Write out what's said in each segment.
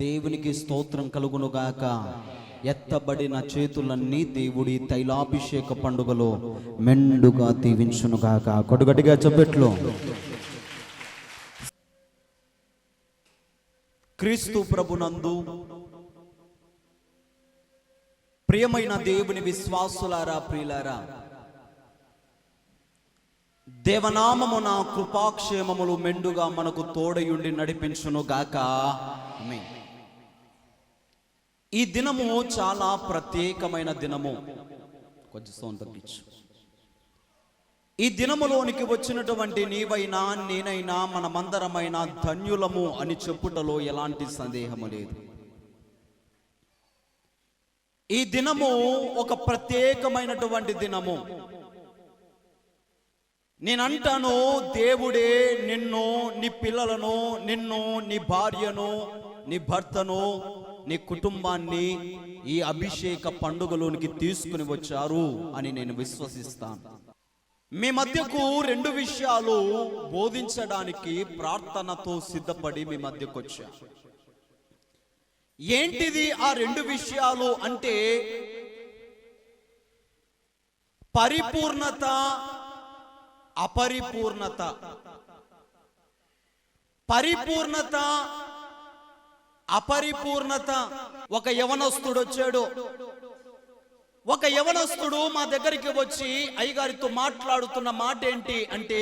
దేవునికి స్తోత్రం కలుగునుగాక. ఎత్తబడిన చేతులన్నీ దేవుడి తైలాభిషేక పండుగలో మెండుగా దీవించునుగాక. కొడుగటిగా చెప్పెట్లు. క్రీస్తు ప్రభునందు ప్రియమైన దేవుని విశ్వాసులారా ప్రియులారా. దేవనామమున కృపాక్షేమములు మెండుగా మనకు తోడయుండి నడిపించును గాక ఆమేన్. ఈ దినము చాలా ప్రత్యేకమైన దినము. కొంచెం సౌండ్ తగ్గించు. ఈ దినములోనికి వచ్చినటువంటి నీవైనా నేనైనా మనమందరమైనా ధన్యులము అని చెప్పుటలో ఎలాంటి సందేహము లేదు. ఈ దినము ఒక ప్రత్యేకమైనటువంటి దినము. నేనంటాను దేవుడే నిన్ను నీ పిల్లలను నిన్ను నీ భార్యను నీ భర్తను నీ కుటుంబాన్ని ఈ అభిషేక పండుగలోనికి తీసుకుని వచ్చారు అని నేను విశ్వసిస్తాను. మీ మధ్యకు రెండు విషయాలు బోధించడానికి ప్రార్థనతో సిద్ధపడి మీ మధ్యకు వచ్చా ఏంటిది ఆ రెండు విషయాలు అంటే పరిపూర్ణత అపరిపూర్ణత. పరిపూర్ణత అపరిపూర్ణత. ఒక యవనస్తుడు వచ్చాడు. ఒక యవనస్తుడు మా దగ్గరికి వచ్చి అయ్యగారితో మాట్లాడుతున్న మాట ఏంటి అంటే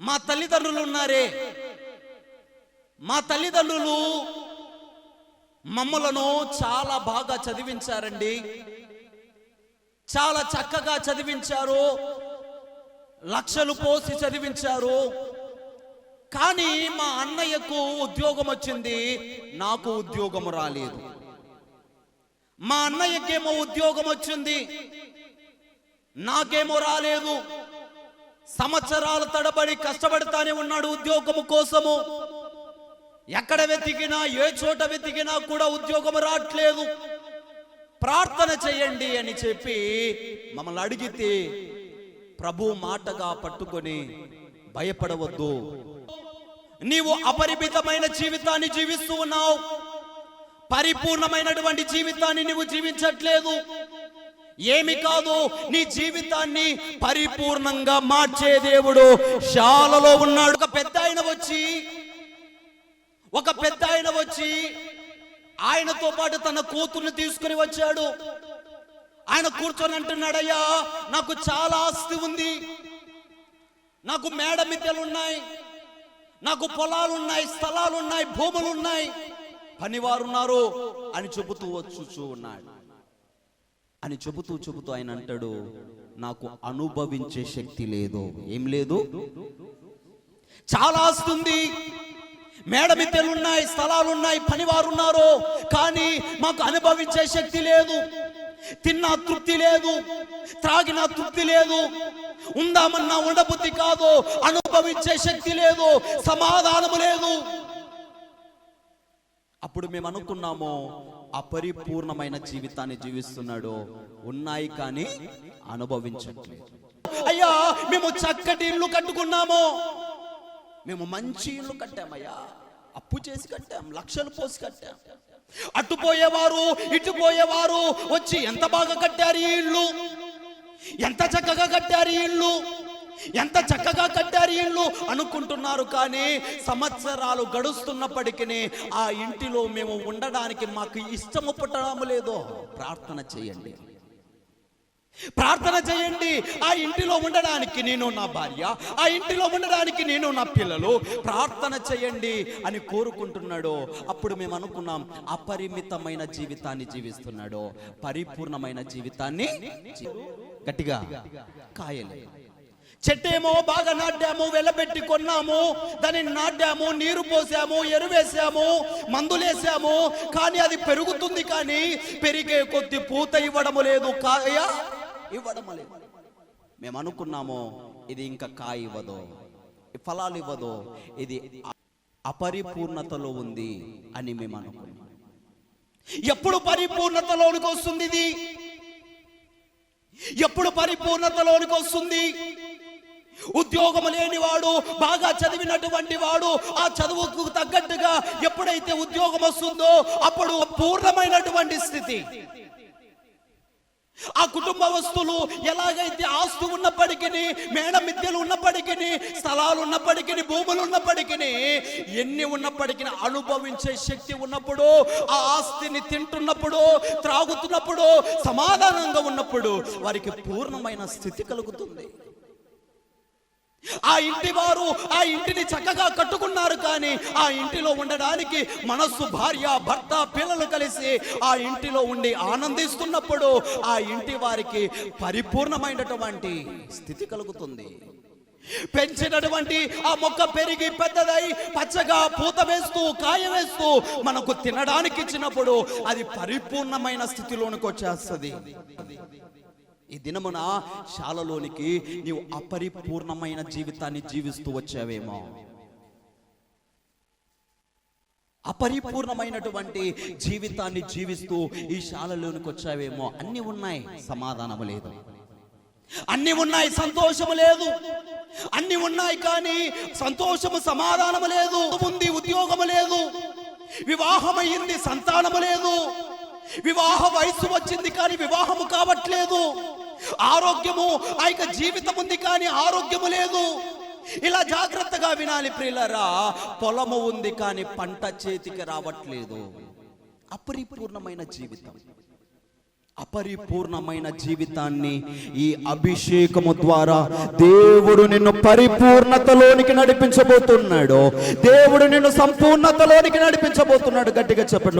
మా తల్లిదండ్రులు ఉన్నారే. మా తల్లిదండ్రులు మమ్మలను చాలా బాగా చదివించారండి. చాలా చక్కగా చదివించారు. లక్షలు పోసి చదివించారు. కానీ మా అన్నయ్యకు ఉద్యోగం వచ్చింది నాకు ఉద్యోగం రాలేదు. మా అన్నయ్యకేమో ఉద్యోగం వచ్చింది నాకేమో రాలేదు. సంవత్సరాల తడబడి కష్టపడతానే ఉన్నాడు ఉద్యోగము కోసము. ఎక్కడ వెతికినా ఏ చోట వెతికినా కూడా ఉద్యోగం రావట్లేదు. ప్రార్థన చేయండి అని చెప్పి మమ్మల్ని అడిగితే ప్రభు మాటగా పట్టుకొని భయపడవద్దు. నీవు అపరిమితమైన జీవితాన్ని జీవిస్తూ ఉన్నావు. పరిపూర్ణమైనటువంటి జీవితాన్ని నువ్వు జీవించట్లేదు. ఏమి కాదు నీ జీవితాన్ని పరిపూర్ణంగా మార్చే దేవుడు శాలలో ఉన్నాడు. ఒక పెద్ద ఆయన వచ్చి ఒక పెద్ద ఆయన వచ్చి ఆయనతో పాటు తన కూతుర్ని తీసుకుని వచ్చాడు. ఆయన కూర్చొని అంటున్నాడయ్యా నాకు చాలా ఆస్తి ఉంది. నాకు మేడ మిద్దెలు ఉన్నాయి నాకు పొలాలు ఉన్నాయి భూములున్నాయి. పనివారున్నారు భూములు ఉన్నాయి అని చెబుతూ వచ్చుచూ ఉన్నాడు. అని చెబుతూ చెబుతూ ఆయన అంటాడు నాకు అనుభవించే శక్తి లేదు. ఏం లేదు? చాలా ఆస్తుంది మేడ మిద్దెలు ఉన్నాయి స్థలాలు ఉన్నాయి కానీ మాకు అనుభవించే శక్తి లేదు. తిన్నా తృప్తి లేదు త్రాగిన తృప్తి లేదు. ఉందామన్నా ఉండబుద్ధి కాదు. అనుభవించే శక్తి లేదు. సమాధానము లేదు. అప్పుడు మేము అనుకున్నాము అపరిపూర్ణమైన జీవితాన్ని జీవిస్తున్నాడు. ఉన్నాయి కానీ అనుభవించట్లేదు. అయ్యా మేము చక్కటి ఇల్లు కట్టుకున్నాము. మేము మంచి ఇల్లు కట్టామయ్యా. అప్పు చేసి కట్టాం లక్షలు పోసి కట్టాం. అటు పోయేవారు ఇటు పోయేవారు వచ్చి ఎంత బాగా కట్టారు ఈ ఇల్లు? ఎంత చక్కగా కట్టారు ఇళ్ళు ఇల్లు? ఎంత చక్కగా కట్టారు ఇళ్ళు ఇల్లు? అనుకుంటున్నారు కానీ సంవత్సరాలు గడుస్తున్నప్పటికీ ఆ ఇంటిలో మేము ఉండడానికి మాకు ఇష్టము పుట్టడం లేదో. ప్రార్థన చేయండి. ప్రార్థన చేయండి. ఆ ఇంటిలో ఉండడానికి నేను నా భార్య ఆ ఇంటిలో ఉండడానికి నేను నా పిల్లలు. ప్రార్థన చేయండి అని కోరుకుంటున్నాడు. అప్పుడు మేము అనుకున్నాం అపరిమితమైన జీవితాన్ని జీవిస్తున్నాడు. పరిపూర్ణమైన జీవితాన్ని గట్టిగా కాయలే. చెట్టేమో బాగా నాటాము వెలబెట్టి కొన్నాము. దానిని నాటాము నీరు పోసాము ఎరువేసాము మందులేసాము. కానీ అది పెరుగుతుంది కానీ పెరిగే కొద్ది పూత ఇవ్వడము లేదు కాయ. ఇవ్వడము లేదు మేము అనుకున్నాము ఇది ఇంకా కాయ ఇవ్వదు ఫలాలు ఇవ్వదు ఇది అపరిపూర్ణతలో ఉంది అని మేము అనుకున్నాం. ఎప్పుడు పరిపూర్ణతలోనికి వస్తుంది ఇది? ఎప్పుడు పరిపూర్ణతలోనికి వస్తుంది? ఉద్యోగం లేనివాడు బాగా చదివినటువంటి వాడు ఆ చదువుకు తగ్గట్టుగా ఎప్పుడైతే ఉద్యోగం వస్తుందో అప్పుడు పూర్ణమైనటువంటి స్థితి. కుటుంబ వస్తువులు ఎలాగైతే ఆస్తు ఉన్నప్పటికీ మేడ మిద్దెలు ఉన్నప్పటికీ స్థలాలు ఉన్నప్పటికీ భూములు ఉన్నప్పటికీ ఎన్ని ఉన్నప్పటికీ అనుభవించే శక్తి ఉన్నప్పుడు ఆ ఆస్తిని తింటున్నప్పుడు త్రాగుతున్నప్పుడు సమాధానంగా ఉన్నప్పుడు వారికి పూర్ణమైన స్థితి కలుగుతుంది. ఆ ఇంటి వారు ఆ ఇంటిని చక్కగా కట్టుకున్నారు కానీ ఆ ఇంటిలో ఉండడానికి మనస్సు భార్య భర్త పిల్లలు కలిసి ఆ ఇంటిలో ఉండి ఆనందిస్తున్నప్పుడు ఆ ఇంటి వారికి పరిపూర్ణమైనటువంటి స్థితి కలుగుతుంది. పెంచినటువంటి ఆ మొక్క పెరిగి పెద్దదై పచ్చగా పూత వేస్తూ కాయ వేస్తూ మనకు తినడానికి ఇచ్చినప్పుడు అది పరిపూర్ణమైన స్థితిలోనికి వచ్చేస్తుంది. ఈ దినమున శాలలోనికి నీవు అపరిపూర్ణమైన జీవితాన్ని జీవిస్తూ వచ్చావేమో. అపరిపూర్ణమైనటువంటి జీవితాన్ని జీవిస్తూ ఈ శాలలోనికి వచ్చావేమో. అన్ని ఉన్నాయి సమాధానము లేదు. అన్ని ఉన్నాయి సంతోషము లేదు. అన్ని ఉన్నాయి కానీ సంతోషము సమాధానము లేదు. ఉంది ఉద్యోగము లేదు. వివాహమైంది సంతానము లేదు. వివాహ వయసు వచ్చింది కానీ వివాహము కావట్లేదు. ఆరోగ్యము ఆ యొక్క జీవితం ఉంది కానీ ఆరోగ్యము లేదు. ఇలా జాగ్రత్తగా వినాలి ప్రియులరా. పొలము ఉంది కానీ పంట చేతికి రావట్లేదు. అపరిపూర్ణమైన జీవితం. అపరిపూర్ణమైన జీవితాన్ని ఈ అభిషేకము ద్వారా దేవుడు నిన్ను పరిపూర్ణతలోనికి నడిపించబోతున్నాడు. దేవుడు నిన్ను సంపూర్ణతలోనికి నడిపించబోతున్నాడు. గట్టిగా చెప్పండి.